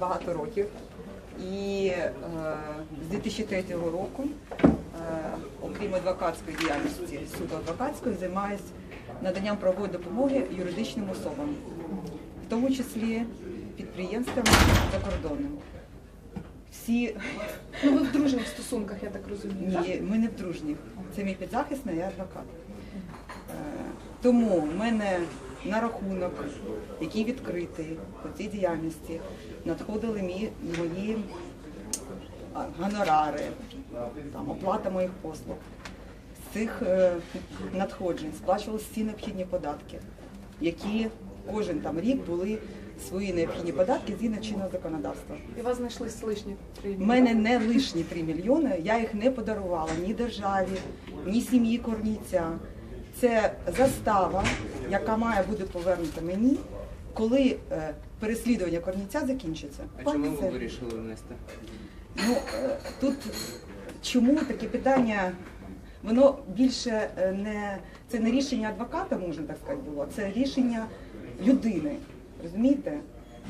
багато років. І е, з 2003 року, е, окрім адвокатської діяльності, суду адвокатської, займаюся наданням правової допомоги юридичним особам, в тому числі підприємствам закордонним. Всі Ну ви в дружніх стосунках, я так розумію. так? ні, ми не в дружніх. Це мій підзахисний, я адвокат. Е, Тому в мене на рахунок, який відкритий по цій діяльності, надходили мі- мої гонорари, там, оплата моїх послуг. З цих е, надходжень сплачувалися всі необхідні податки, які кожен там рік були свої необхідні податки згідно чинного законодавства. І у вас знайшлись лишні три У мене не лишні 3 мільйони, я їх не подарувала ні державі, ні сім'ї Корніця. Це застава, яка має бути повернута мені, коли е, переслідування Корніця закінчиться. А чому Це- ви вирішили внести? Ну е, тут чому таке питання? Воно більше е, не це не рішення адвоката, можна так сказати, було, це рішення людини. Розумієте?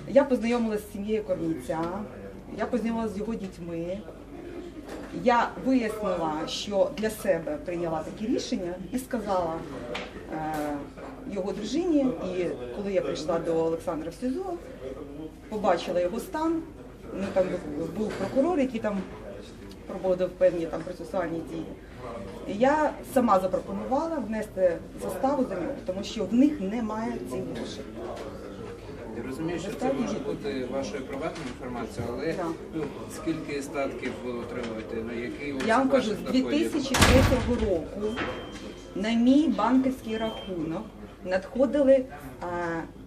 Я познайомилася з сім'єю Корніця, я познайомилася з його дітьми. Я вияснила, що для себе прийняла таке рішення і сказала е, його дружині. І коли я прийшла до Олександра в СІЗО, побачила його стан. Ну там був прокурор, який там проводив певні там процесуальні дії. Я сама запропонувала внести заставу за нього, тому що в них немає цих грошей. Я розумію, що це може бути вашою приватною інформацією, але Так. ну, скільки статків ви отримуєте? Ну, який Я вам кажу, з 2003 року на мій банківський рахунок надходили а,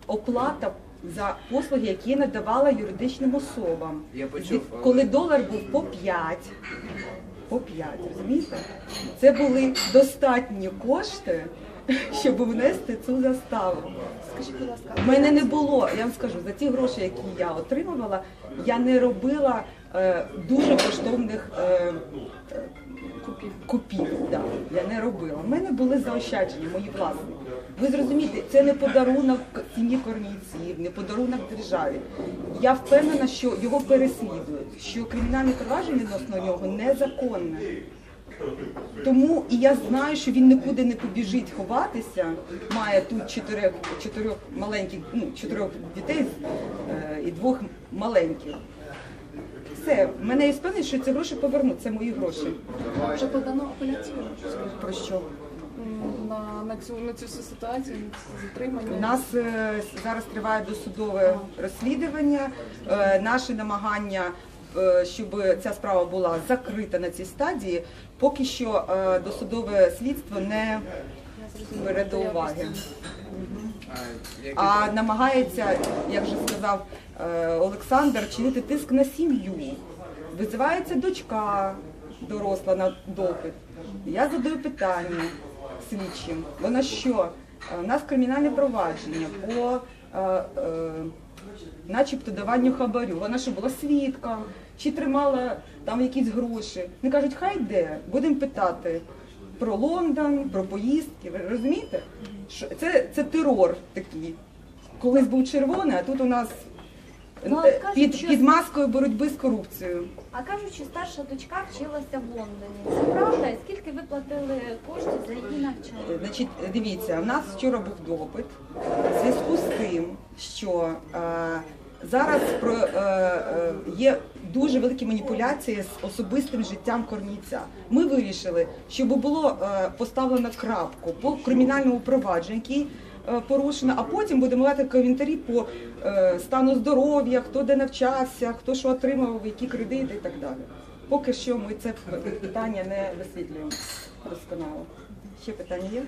оплата за послуги, які я надавала юридичним особам. Я почув, Від- але- Коли долар був по 5, по 5, розумієте? Це були достатні кошти, щоб внести цю заставу. Скажіть, будь ласка, У мене не було, я вам скажу, за ті гроші, які я отримувала, я не робила е, дуже коштовних е, купів. купів. Да, я не робила. У мене були заощадження, мої власні. Ви зрозумієте, це не подарунок сім'ї корнійців, не подарунок державі. Я впевнена, що його переслідують, що кримінальне провадження відносно нього незаконне. Тому і я знаю, що він нікуди не побіжить ховатися. Має тут чотирьох, чотирьох маленьких, ну чотирьох дітей е, і двох маленьких. Все, в мене є впевненість, що ці гроші повернуть. Це мої гроші. Вже подано апеляцію Про що? на, на цю на цю всю ситуацію, на це затримання. У нас е, зараз триває досудове розслідування. Е, Наші намагання, щоб ця справа була закрита на цій стадії, поки що е, досудове слідство не бере до уваги. А, намагається, як вже сказав е, Олександр, чинити тиск на сім'ю. Визивається дочка доросла на допит. Я задаю питання слідчим. Вона що? Е, У нас кримінальне провадження по е, е, начебто даванню хабарю. Вона що була свідком, чи тримала там якісь гроші. Вони кажуть, хай йде, будемо питати про Лондон, про поїздки. Ви розумієте? Це, це терор такий. Колись був червоний, а тут у нас Ну, е, кажуть, під, що- під маскою боротьби з корупцією. А кажуть, що старша дочка вчилася в Лондоні. Це правда? І скільки ви платили коштів за її навчання? Значить, дивіться, у нас вчора був допит зв'язку з тим, що е, зараз е, е, є дуже великі маніпуляції з особистим життям корніця. Ми вирішили, щоб було поставлено крапку по кримінальному провадженню, який порушено, а потім будемо мати коментарі по е, стану здоров'я, хто де навчався, хто що отримав, які кредити і так далі. Поки що ми це питання не висвітлюємо досконало. Ще питання є?